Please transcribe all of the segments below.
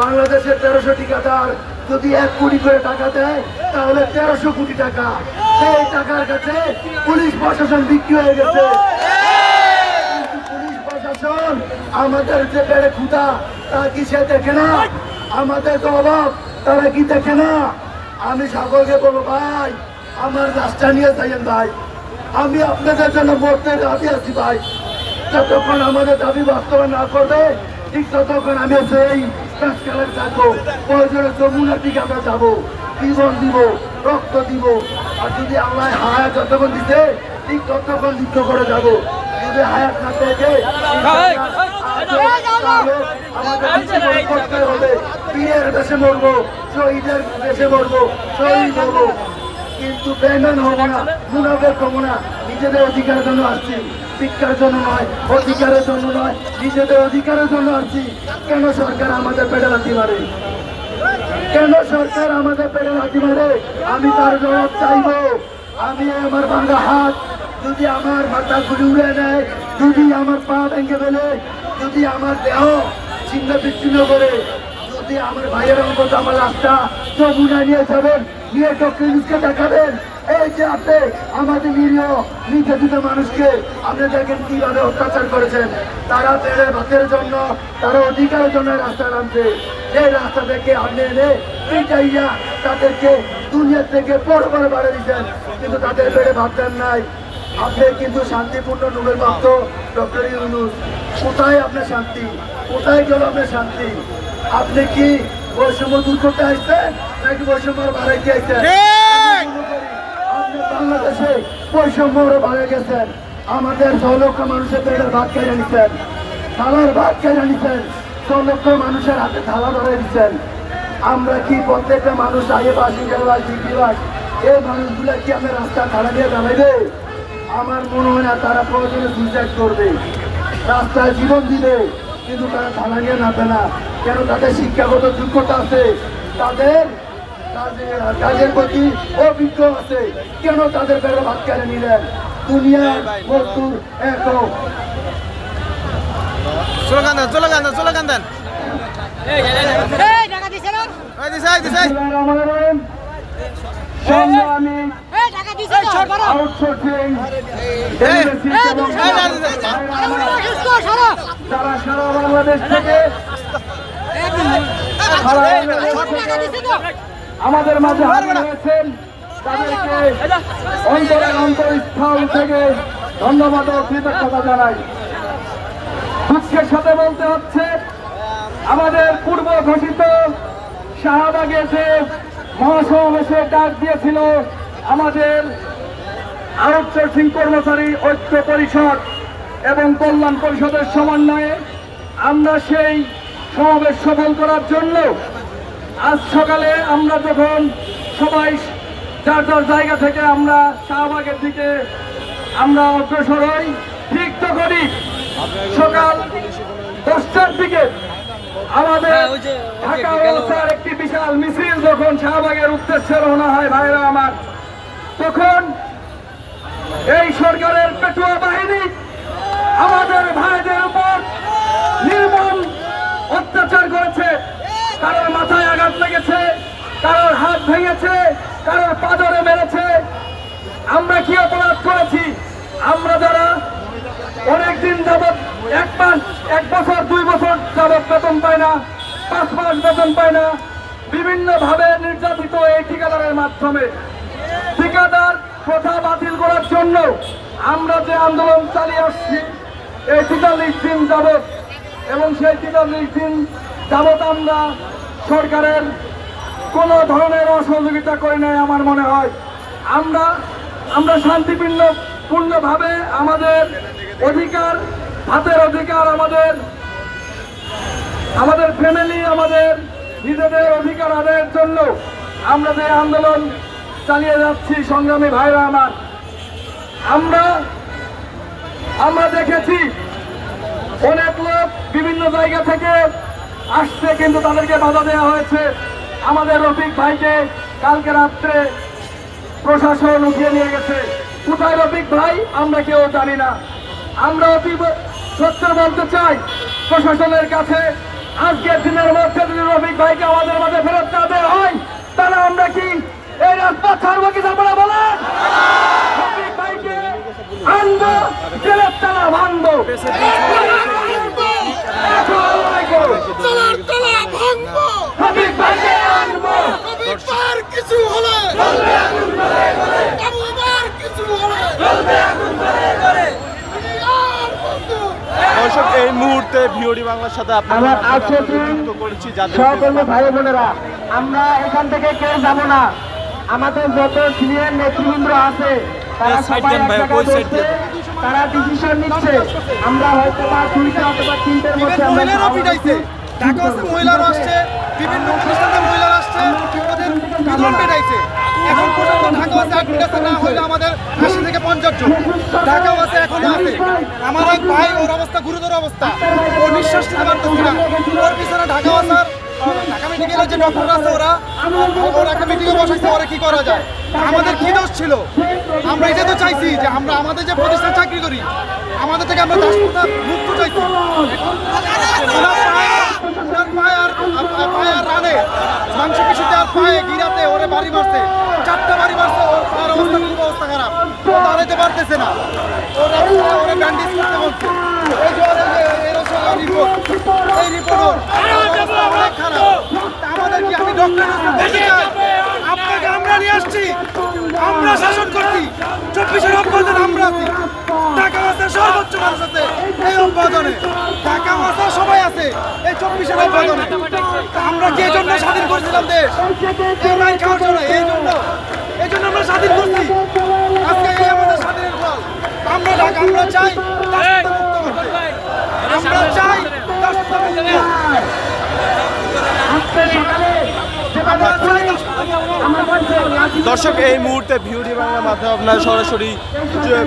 বাংলাদেশের তেরোশো ঠিকাদার যদি এক কোটি করে টাকা দেয়, তাহলে তেরোশো কোটি টাকা। সেই টাকার কাছে পুলিশ প্রশাসন বিক্রি হয়ে গেছে। আমাদের যে বেড়ে খুঁটা তা কি সে দেখে না? আমাদের যে অভাব, তারা কি দেখে না? আমি সকলকে বলব, ভাই, আমার রাস্তা নিয়ে যাইয়েন ভাই। আমি আপনাদের জন্য মরতে রাজি আছি ভাই। যতক্ষণ আমাদের দাবি বাস্তবায়ন না করবে ঠিক ততক্ষণ আমি সেই কাজ খেলার থাকব প্রয়োজনে যমুনার দিকে আমরা যাব। জীবন দিব রক্ত দিব। আর যদি আল্লাহ হায়াত যতক্ষণ দিতে ঠিক ততক্ষণ যুদ্ধ করে যাব। যদি হায়াত না থেকে আমাদের করতে হবে। পীরের দেশে মরবো শহীদের দেশে মরবো শহীদ হব। কিন্তু বেমান হব না মুনাফের হব না। নিজেদের অধিকারের জন্য আসছি। শিক্ষার জন্য নয়, অধিকারের জন্য নয়, নিজেদের অধিকারের জন্য আসছি কেন সরকার আমাদের পেটে লাথি মারে? কেন সরকার আমাদের পেটে লাথি মারে? আমি তার জবাব চাইব। আমি আমার ভাঙা হাত যদি আমার মাথা গুলি উড়ে নেয়, যদি আমার পা ভেঙে ফেলে, যদি আমার দেহ ছিন্ন বিচ্ছিন্ন করে, যদি আমার ভাইয়ের অঙ্কত আমার রাস্তা যমুনা নিয়ে যাবেন, নিয়ে ডক্টরকে দেখাবেন এই যে আপনি আমাদের নিরীহ, নির্যাতিত মানুষকে, আপনি দেখেন কীভাবে অত্যাচার করেছেন। তারা পেড়ে ভাতের জন্য, তারা অধিকারের জন্য রাস্তা নামছে। সেই রাস্তা থেকে আপনি এনে পিটাইয়া তাদেরকে দুনিয়া থেকে বড় বড় বাড়ে দিচ্ছেন কিন্তু তাদের পেড়ে ভাবতেন নাই। আপনি কিন্তু শান্তিপূর্ণ নোবেল প্রাপ্ত ডক্টর ইউনুস। কোথায় আপনার শান্তি? কোথায় গেল আপনার শান্তি? আপনি কি বৈষম্য দূর করতে আসছেন নাকি বৈষম্য বাড়াইতে আসছেন আমি মনে করি আপনি বাংলাদেশে বৈষম্য বাড়ে গেছেন। আমাদের ছ লক্ষ মানুষের পেটের ভাত কেড়ে নিচ্ছেন থালার ভাত কেড়ে নিচ্ছেন ছ লক্ষ মানুষের হাতে থালা ধরে দিচ্ছেন আমরা কি প্রত্যেকটা মানুষ আগে বাস ইন্টারবাস ডিগ্রি বাস এই মানুষগুলা কি আমরা রাস্তা খাড়া দিয়ে দাঁড়াইবে? আমার মনে হয় না তারা প্রয়োজনে সুইসাইড করবে। রাস্তায় জীবন দিবে, কিন্তু তারা থানা নিয়ে নামবে না। কেন তাদের শিক্ষাগত যোগ্যতা আছে? তাদের কাজের প্রতি অভিজ্ঞ আছে কেন তাদের বেড়ে ভাত কেড়ে নিলেন দুনিয়ার মজদুর দেন দেন দেন সংগ্রামী আউটসোর্সিং যারা সারা বাংলাদেশ থেকে আমাদের মাঝে হাজির হয়েছেন তাদেরকে অন্তরের অন্তরস্থল থেকে ধন্যবাদ ও কৃতজ্ঞতা জানাই। দুঃখের সাথে বলতে হচ্ছে আমাদের পূর্ব ঘোষিত শাহবাগে যে মহাসমাবেশে ডাক দিয়েছিল আমাদের আউটসোর্সিং কর্মচারী ঐক্য পরিষদ এবং কল্যাণ পরিষদের সমন্বয়ে আমরা সেই সমাবেশ সফল করার জন্য আজ সকালে আমরা যখন সবাই যার যার জায়গা থেকে আমরা শাহবাগের দিকে আমরা অগ্রসর হই ঠিক তখনই সকাল দশটার দিকে আমাদের ঢাকা ওয়াসার একটি বিশাল মিছিল যখন শাহবাগের উদ্দেশ্যে রওনা হয় ভাইরা আমার তখন এই সরকারের পেটুয়া বাহিনী আমাদের ভাইদের উপর নির্মম অত্যাচার করেছে। কারোর মাথায় আঘাত লেগেছে, কারোর হাত ভেঙেছে, কারোর পাদরে মেরেছে। আমরা কি অপরাধ করেছি? আমরা যারা অনেকদিন যাবৎ, এক মাস, এক বছর, দুই বছর যাবৎ বেতন পায় না, পাঁচ মাস বেতন পায় না বিভিন্ন ভাবে নির্যাতিত এই ঠিকাদারের মাধ্যমে। ঠিকাদার প্রথা বাতিল করার জন্য আমরা যে আন্দোলন চালিয়ে আসছি, এই তেতাল্লিশ দিন যাবৎ, এবং সেই তেতাল্লিশ দিন যাবৎ আমরা সরকারের কোনো ধরনের অসহযোগিতা করি নাই, আমার মনে হয়। আমরা আমরা শান্তিপূর্ণ, পূর্ণভাবে আমাদের অধিকার হাতের অধিকার, আমাদের আমাদের ফ্যামিলি আমাদের নিজেদের অধিকার আদায়ের জন্য আমরা যে আন্দোলন চালিয়ে যাচ্ছি, সংগ্রামী ভাইরা আমার। আমরা আমরা দেখেছি অনেক লোক বিভিন্ন জায়গা থেকে আসছে কিন্তু তাদেরকে বাধা দেওয়া হয়েছে। আমাদের রফিক ভাইকে কালকে রাত্রে প্রশাসন উঠিয়ে নিয়ে গেছে। কোথায় রফিক ভাই? আমরা কেউ জানি না। আমরা অতি সত্য বলতে চাই, প্রশাসনের কাছে। আজকের দিনের মধ্যে যদি রফিক ভাইকে আমাদের মাঝে ফেরত না দেওয়া হয় তাহলে আমরা কি এই রাস্তা ছাড়বো কি তারপরে বলেন রফিক ভাইকে আনব জেলের তালা ভাঙবো রফিক ভাইকে আনব কিছু হলে আবুবার কিছু হলে দর্শক এই মুহূর্তে ভিওডি বাংলার সাথে আপনারা আমার যুক্ত করেছি যাদের সহকর্মী ভাই বোনেরা আমরা এখান থেকে কেউ যাব না। আমাদের যত সিনিয়র নেতৃবৃন্দ আছে তারা সবাই জায়গায় বসছে, তারা ডিসিশন নিচ্ছে। আমরা হয়তো বা দুইটা অথবা তিনটের মধ্যে আমরা ঢাকা আছে। মহিলারা আসছে বিভিন্ন অনুষ্ঠানে মহিলারা আসছে ওদের বিধন পেটাইছে। এখন পর্যন্ত ঢাকা না আমাদের আশি থেকে পঞ্চাশ জন। আছে আমার এক ভাই, ওর অবস্থা গুরুতর অবস্থা। ও নিঃশ্বাস নিতে না। ওর পিছনে ঢাকা কি ছিল? আমরা এটা তো চাইছি যে আমরা আমাদের যে চাকরি করি, আমাদের থেকে মাংস পিসিতে আর পায়ে গিরাতে ওরে বাড়ি মারছে চারটা বাড়ি মারছে ওর পায়ের অবস্থা খুব অবস্থা খারাপ ও দাঁড়াইতে পারতেছে না। আপনাকে আমরা নিয়ে আসছি। আমরা শাসন করছি। চব্বিশের আমরা আছি। টাকা আছে, সর্বোচ্চ মানুষ আছে। এই টাকা আছে, সবাই আছে। এই চব্বিশের অভ্যন্তরে আমরা যে জন্য স্বাধীন করছিলাম দেশ? এই জন্য। এই জন্য আমরা স্বাধীন করছি আজকে এই আমাদের স্বাধীনের ফল আমরা আমরা চাই। আমরা চাই। দর্শক এই মুহূর্তে ভিওডি বাংলার মাধ্যমে আপনারা সরাসরি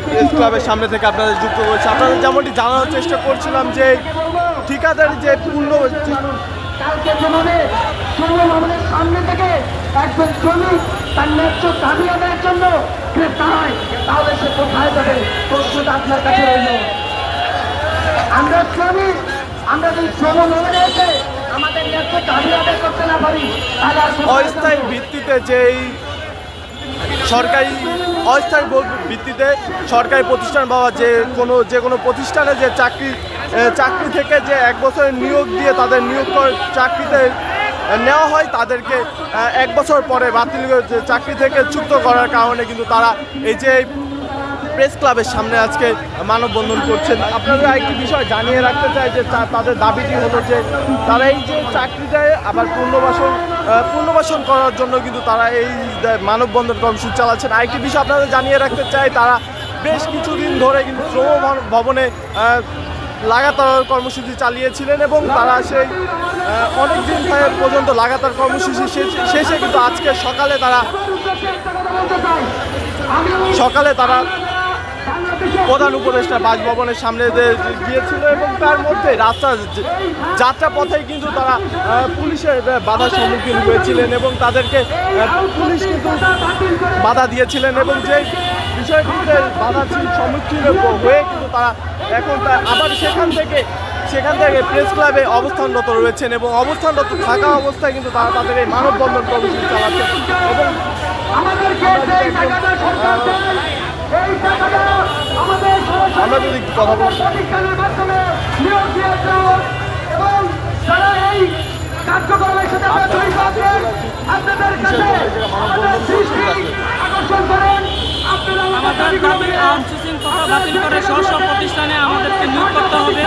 প্রেস ক্লাবের সামনে থেকে আপনাদের যুক্ত করেছে আপনাদের যেমনটি জানানোর চেষ্টা করছিলাম যে ঠিকাদারি যে পূর্ণ কালকে যেভাবে শুনলাম আমাদের সামনে থেকে একজন শ্রমিক তার ন্যায্য দাবি আদায়ের জন্য তাহলে সে কোথায় যাবে? আপনার কাছে রইল। আমরা শ্রমিক, আমরা যদি শ্রম আমাদের দাবি আদায় করতে না পারি, তাহলে অস্থায়ী ভিত্তিতে যেই সরকারি, অস্থায়ী ভিত্তিতে সরকারি প্রতিষ্ঠান বা যে কোনো যে কোনো প্রতিষ্ঠানে যে চাকরি চাকরি থেকে যে এক বছরের নিয়োগ দিয়ে তাদের নিয়োগ কর- চাকরিতে নেওয়া হয় তাদেরকে এক বছর পরে বাতিল করে চাকরি থেকে চুক্ত করার কারণে কিন্তু তারা এই যে প্রেস ক্লাবের সামনে আজকে মানববন্ধন করছেন। আপনাদের আরেকটি বিষয় জানিয়ে রাখতে চাই যে তাদের দাবিটি হলো যে তারা এই যে চাকরিটায় আবার পুনর্বাসন পুনর্বাসন করার জন্য কিন্তু তারা এই মানববন্ধন কর্মসূচি চালাচ্ছেন। আরেকটি বিষয় আপনাদের জানিয়ে রাখতে চাই, তারা বেশ কিছুদিন ধরে কিন্তু শ্রম ভবনে লাগাতার কর্মসূচি চালিয়েছিলেন এবং তারা সেই অনেক দিন পর্যন্ত লাগাতার কর্মসূচি শেষে- কিন্তু আজকে সকালে তারা সকালে তারা প্রধান উপদেষ্টা বাসভবনের সামনে গিয়েছিল এবং তার মধ্যে রাস্তা যাত্রা পথেই কিন্তু তারা পুলিশের বাধার সম্মুখীন হয়েছিলেন এবং তাদেরকে পুলিশ কিন্তু বাধা দিয়েছিলেন এবং যে বিষয়টিতে বাধার সম্মুখীন হয়ে কিন্তু তারা এখন তা- আবার সেখান থেকে সেখান থেকে প্রেস ক্লাবে অবস্থানরত রয়েছেন এবং অবস্থানরত থাকা অবস্থায় কিন্তু তারা তাদের এই মানববন্ধন কর্মসূচি চালাচ্ছেন এবং আমাদেরকে সেই টাকাটা সরকার দেয়, এই টাকাটা আমাদের সরাসরি আমরা যদি কথা বলি প্রতিষ্ঠানের মাধ্যমে নিয়োগ দিয়েছে এবং যারা এই কার্যক্রমের সাথে আপনারা জড়িত আছেন আপনাদের কাছে আমাদের দৃষ্টি আকর্ষণ করেন আপনারা আমাদের দাবি আউটসোর্সিং কথা বাতিল করে স্ব স্ব প্রতিষ্ঠানে আমাদেরকে নিয়োগ করতে হবে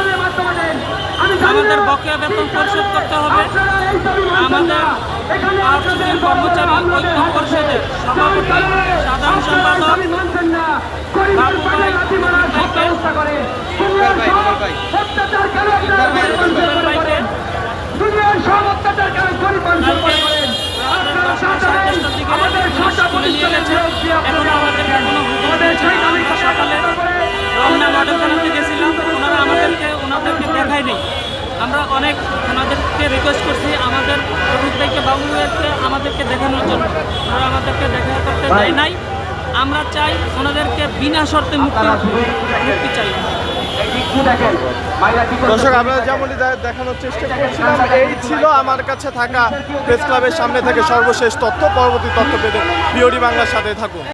আমাদের বকেয়া বেতন পরিশোধ করতে হবে আমাদের আউটসোর্সিং কর্মচারী ঐক্য পরিষদের সভাপতি সাধারণ সম্পাদক বাবু ভাই ভাইকে সুন্দর ভাইকে দুনিয়ার সব অত্যাচার কেন পরিবর্তন করেন সাতটার দিকে পুলিশ তুলে নিয়ে গেছে এখন আমাদেরকে কোনো হুকুম দিয়েছে না। আমরা মডেল থানাতে গেছিলাম ওনারা আমাদেরকে ওনাদেরকে দেখায় নেই আমরা অনেক ওনাদেরকে রিকোয়েস্ট করছি আমাদের রুদ ভাইকে বাবু ভাইকে আমাদেরকে দেখানোর জন্য। ওনারা আমাদেরকে দেখা করতে দেয় নাই। আমরা চাই ওনাদেরকে বিনা শর্তে মুক্তি মুক্তি চাই। দর্শক আমরা যেমনটি দেখানোর চেষ্টা করছিলাম এই ছিল আমার কাছে থাকা প্রেস ক্লাবের সামনে থেকে সর্বশেষ তথ্য। পরবর্তী তথ্য পেতে বিওডি বাংলার সাথে থাকুন।